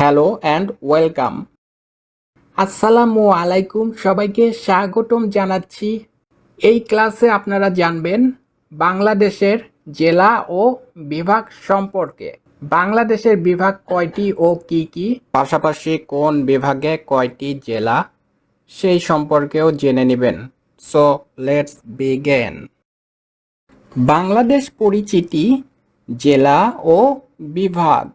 Hello and welcome. আসসালামু আলাইকুম, সবাইকে স্বাগতম জানাচ্ছি। এই ক্লাসে আপনারা জানবেন বাংলাদেশের জেলা ও বিভাগ সম্পর্কে। বাংলাদেশের বিভাগ কয়টি ও কি কি? পাশাপাশি কোন বিভাগে কয়টি জেলা? সেই সম্পর্কেও জেনে নেবেন। So, let's begin. বাংলাদেশ পরিচিতি জেলা ও বিভাগ।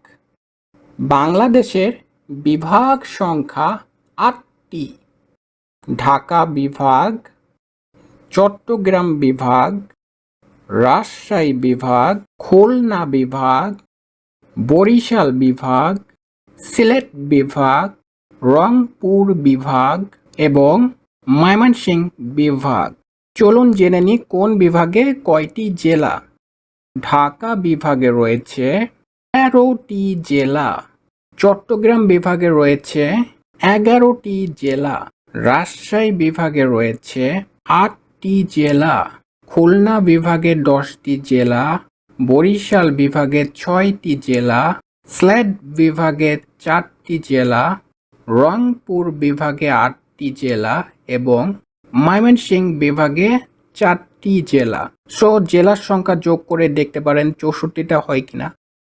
বাংলাদেশের বিভাগ সংখ্যা আটটি। ঢাকা বিভাগ, চট্টগ্রাম বিভাগ, রাজশাহী বিভাগ, খুলনা বিভাগ, বরিশাল বিভাগ, সিলেট বিভাগ, রংপুর বিভাগ এবং ময়মনসিংহ বিভাগ। চলুন জেনে নিই কোন বিভাগে কয়টি জেলা। ঢাকা বিভাগে রয়েছে তেরোটি জেলা। চট্টগ্রাম বিভাগে রয়েছে এগারোটি জেলা। রাজশাহী বিভাগে রয়েছে আটটি জেলা। খুলনা বিভাগে দশটি জেলা। বরিশাল বিভাগে ছয়টি জেলা। সিলেট বিভাগে চারটি জেলা। রংপুর বিভাগে আটটি জেলা এবং ময়মনসিংহ বিভাগে চারটি জেলা। সো জেলার সংখ্যা যোগ করে দেখতে পারেন চৌষট্টিটা হয় কিনা।